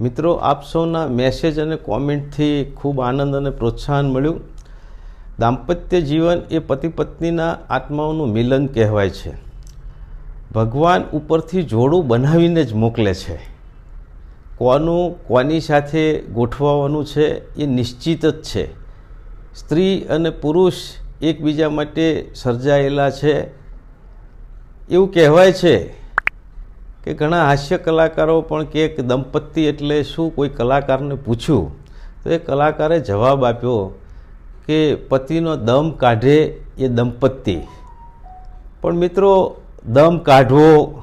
મિત્રો, આપ સૌના મેસેજ અને કોમેન્ટથી ખૂબ આનંદ અને પ્રોત્સાહન મળ્યું. દાંપત્ય જીવન એ પતિ પત્નીના આત્માઓનું મિલન કહેવાય છે. ભગવાન ઉપરથી જોડું બનાવીને જ મોકલે છે. કોનું, કોની સાથે ગોઠવાવાનું છે એ નિશ્ચિત જ છે. સ્ત્રી અને પુરુષ એકબીજા માટે સર્જાયેલા છે. એવું કહેવાય છે કે ઘણા હાસ્ય કલાકારો પણ કે દંપતી એટલે શું કોઈ કલાકારને પૂછ્યું? તો એ કલાકારે જવાબ આપ્યો કે પતિનો દમ કાઢે એ દંપતી. પણ મિત્રો, દમ કાઢવો,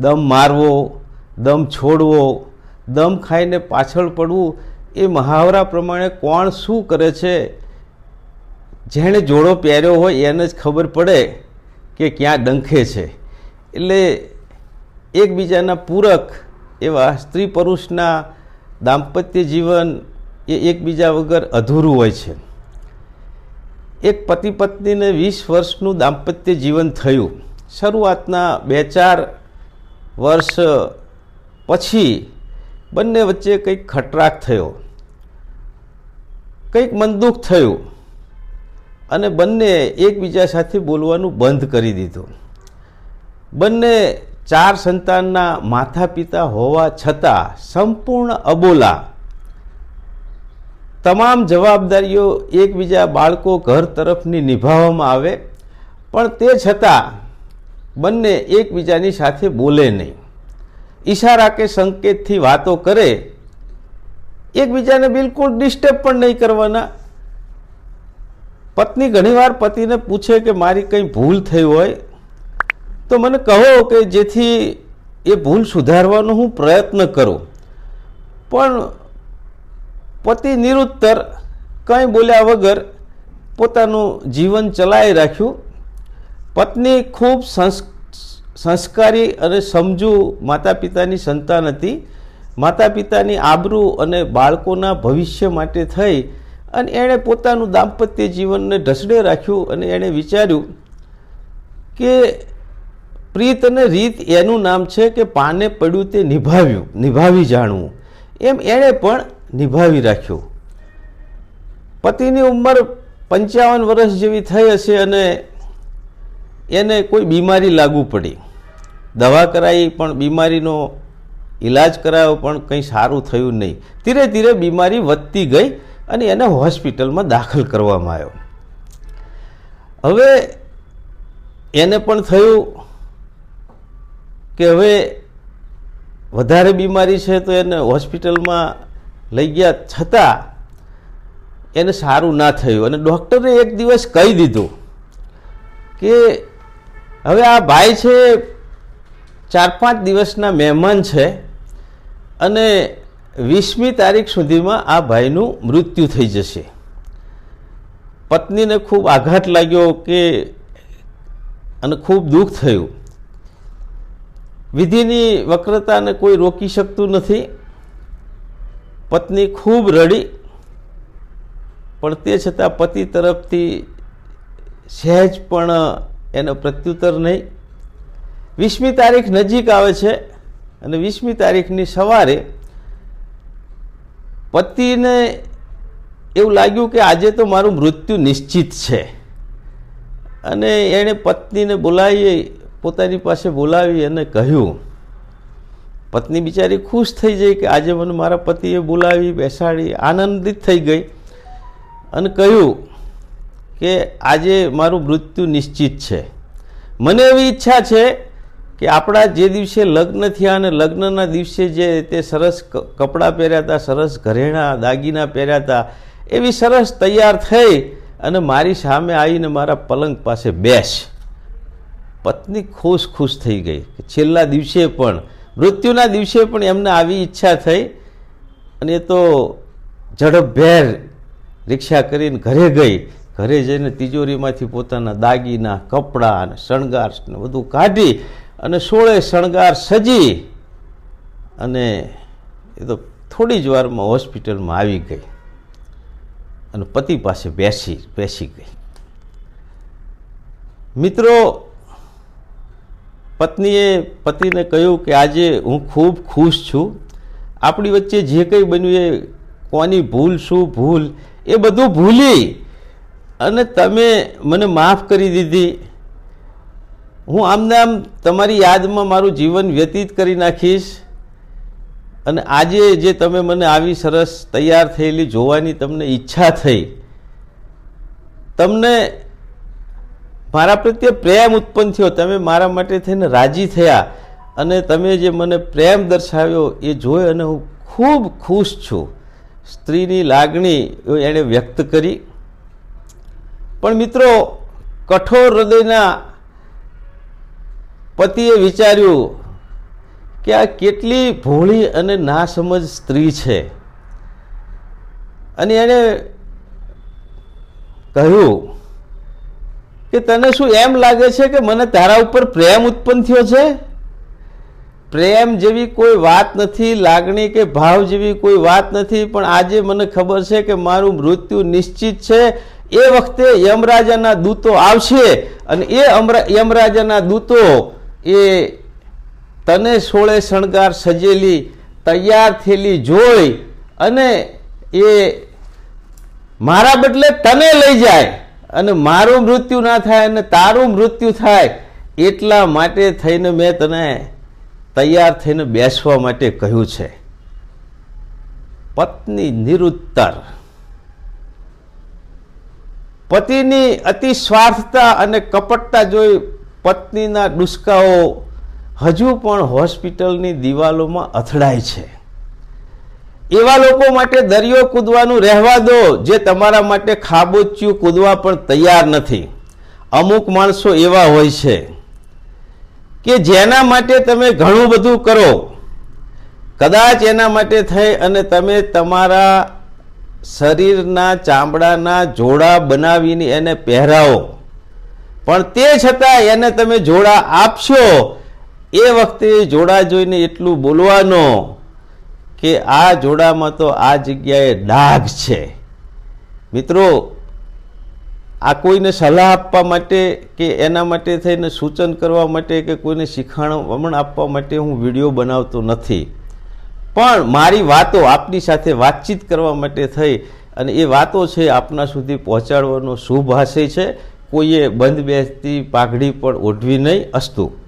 દમ મારવો, દમ છોડવો, દમ ખાઈને પાછળ પડવું એ મહાવરા પ્રમાણે કોણ શું કરે છે? જેણે જોડો પહેર્યો હોય એને જ ખબર પડે કે ક્યાં ડંખે છે. એટલે એકબીજાના પૂરક એવા સ્ત્રી પુરુષના દાંપત્ય જીવન એ એકબીજા વગર અધૂરું હોય છે. એક પતિ પત્નીને વીસ વર્ષનું દાંપત્ય જીવન થયું. શરૂઆતના બે ચાર વર્ષ પછી બંને વચ્ચે કંઈક ખટરાક થયો. કંઈક મનદુખ થયું અને બંને એકબીજા સાથે બોલવાનું બંધ કરી દીધું. બંને ચાર સંતાનના માતા પિતા હોવા છતાં સંપૂર્ણ અબોલા. તમામ જવાબદારીઓ એકબીજા બાળકો ઘર તરફની નિભાવવામાં આવે, પણ તે છતાં બંને એકબીજાની સાથે બોલે નહીં. ઈશારા કે સંકેતથી વાતો કરે, એકબીજાને બિલકુલ ડિસ્ટર્બ પણ નહીં કરવાના. પત્ની ઘણીવાર પતિને પૂછે કે મારી કંઈ ભૂલ થઈ હોય તો મને કહો કે જેથી એ ભૂલ સુધારવાનો હું પ્રયત્ન કરું. પણ પતિ નિરુત્તર કંઈ બોલ્યા વગર પોતાનું જીવન ચલાવી રાખ્યું. પત્ની ખૂબ સંસ્કારી અને સમજુ માતા પિતાની સંતાન હતી. માતા પિતાની આબરૂ અને બાળકોના ભવિષ્ય માટે થઈ અને એણે પોતાનું દાંપત્ય જીવનને ઢસડે રાખ્યું અને એણે વિચાર્યું કે પ્રીત અને રીત એનું નામ છે કે પાને પડ્યું તે નિભાવ્યું, નિભાવી જાણવું. એમ એણે પણ નિભાવી રાખ્યું. પતિની ઉંમર પંચાવન વર્ષ જેવી થઈ હશે અને એને કોઈ બીમારી લાગુ પડી. દવા કરાવી પણ બીમારીનો ઈલાજ કરાયો પણ કંઈ સારું થયું નહીં. ધીરે ધીરે બીમારી વધતી ગઈ અને એને હોસ્પિટલમાં દાખલ કરવામાં આવ્યો. હવે એને પણ થયું કે હવે વધારે બીમારી છે તો એને હોસ્પિટલમાં લઈ ગયા છતાં એને સારું ના થયું. અને ડૉક્ટરે એક દિવસ કહી દીધું કે હવે આ ભાઈ છે, ચાર પાંચ દિવસના મહેમાન છે અને વીસમી તારીખ સુધીમાં આ ભાઈનું મૃત્યુ થઈ જશે. પત્નીને ખૂબ આઘાત લાગ્યો કે અને ખૂબ દુઃખ થયું. વિધિની વક્રતાને કોઈ રોકી શકતું નથી. પત્ની ખૂબ રડી, પણ તે છતાં પતિ તરફથી સહેજ પણ એનો પ્રત્યુત્તર નહીં. વીસમી તારીખ નજીક આવે છે અને વીસમી તારીખની સવારે પતિને એવું લાગ્યું કે આજે તો મારું મૃત્યુ નિશ્ચિત છે. અને એણે પત્નીને બોલાવી પોતાની પાસે બોલાવી અને કહ્યું, પત્ની બિચારી ખુશ થઈ જઈ કે આજે મને મારા પતિએ બોલાવી, બેસાડી, આનંદિત થઈ ગઈ. અને કહ્યું કે, આજે મારું મૃત્યુ નિશ્ચિત છે. મને એવી ઈચ્છા છે કે આપણા જે દિવસે લગ્ન થયા અને લગ્નના દિવસે જે તે સરસ કપડાં પહેર્યા હતા, સરસ ઘરેણાં, દાગીના પહેર્યા હતા, એવી સરસ તૈયાર થઈ અને મારી સામે આવીને મારા પલંગ પાસે બેસ. પત્ની ખુશ ખુશ થઈ ગઈ છેલ્લા દિવસે પણ, મૃત્યુના દિવસે પણ એમને આવી ઈચ્છા થઈ અને એ તો ઝડપભેર રિક્ષા કરીને ઘરે ગઈ. ઘરે જઈને તિજોરીમાંથી પોતાના દાગીના, કપડાં અને શણગાર બધું કાઢી અને સોળે શણગાર સજી અને એ તો થોડી જ વારમાં હોસ્પિટલમાં આવી ગઈ અને પતિ પાસે બેસી બેસી ગઈ. મિત્રો પત્નીએ પતિને કહ્યું કે આજે હું ખૂબ ખુશ છું. આપણી વચ્ચે જે કંઈ બન્યું એ કોની ભૂલ, શું ભૂલ, એ બધું ભૂલી અને તમે મને માફ કરી દીધી. હું આમને આમ તમારી યાદમાં મારું જીવન વ્યતીત કરી નાખીશ અને આજે જે તમે મને આવી સરસ તૈયાર થયેલી જોવાની તમને ઈચ્છા થઈ, તમને મારા પ્રત્યે પ્રેમ ઉત્પન્ન થયો. તમે મારા માટે થઈને રાજી થયા અને તમે જે મને પ્રેમ દર્શાવ્યો એ જોઈ અને હું ખૂબ ખુશ છું. સ્ત્રીની લાગણી એણે વ્યક્ત કરી. પણ મિત્રો, કઠોર હૃદયના પતિએ વિચાર્યું કે આ કેટલી ભોળી અને નાસમજ સ્ત્રી છે. અને એણે કહ્યું કે તને શું એમ લાગે છે કે મને તારા ઉપર પ્રેમ ઉત્પન્ન થયો છે? પ્રેમ જેવી કોઈ વાત નથી, લાગણી કે ભાવ જેવી કોઈ વાત નથી, પણ આજે મને ખબર છે કે મારું મૃત્યુ નિશ્ચિત છે. એ વખતે યમરાજાના દૂતો આવશે અને એ યમરાજાના દૂતો એ તને સોળે શણગાર સજેલી, તૈયાર થયેલી જોઈ અને એ મારા બદલે તને લઈ જાય. અને મારું મૃત્યુ ના થાય અને તારું મૃત્યુ થાય એટલા માટે થઈને મેં તને તૈયાર થઈને બેસવા માટે કહ્યું છે. પત્ની નિરુત્તર. પતિની અતિ સ્વાર્થતા અને કપટતા જોઈ પત્નીના ડુસકાઓ હજુ પણ હોસ્પિટલની દિવાલોમાં અથડાય છે. એવા લોકો માટે દરિયો કૂદવાનું રહેવા દો, જે તમારા માટે ખાબોચ્યું કૂદવા પણ તૈયાર નથી. અમુક માણસો એવા હોય છે કે જેના માટે તમે ઘણું બધું કરો. કદાચ એના માટે થઈ અને તમે તમારા શરીરના ચામડાના જોડા બનાવીને એને પહેરાવો. પણ તે છતાં એને તમે જોડા આપશો. એ વખતે જોડા જોઈને એટલું બોલવાનું કે આ જોડામાં તો આ જગ્યાએ ડાઘ છે. મિત્રો, આ કોઈને સલાહ આપવા માટે કે એના માટે થઈને સૂચન કરવા માટે કે કોઈને શિખામણ આપવા માટે હું વીડિયો બનાવતો નથી. પણ મારી વાતો આપની સાથે વાતચીત કરવા માટે થઈ અને એ વાતો છે આપના સુધી પહોંચાડવાનો શુભ આશય છે. કોઈએ બંધ બેસતી પાઘડી પણ ઓઢવી નહીં, અસ્તું.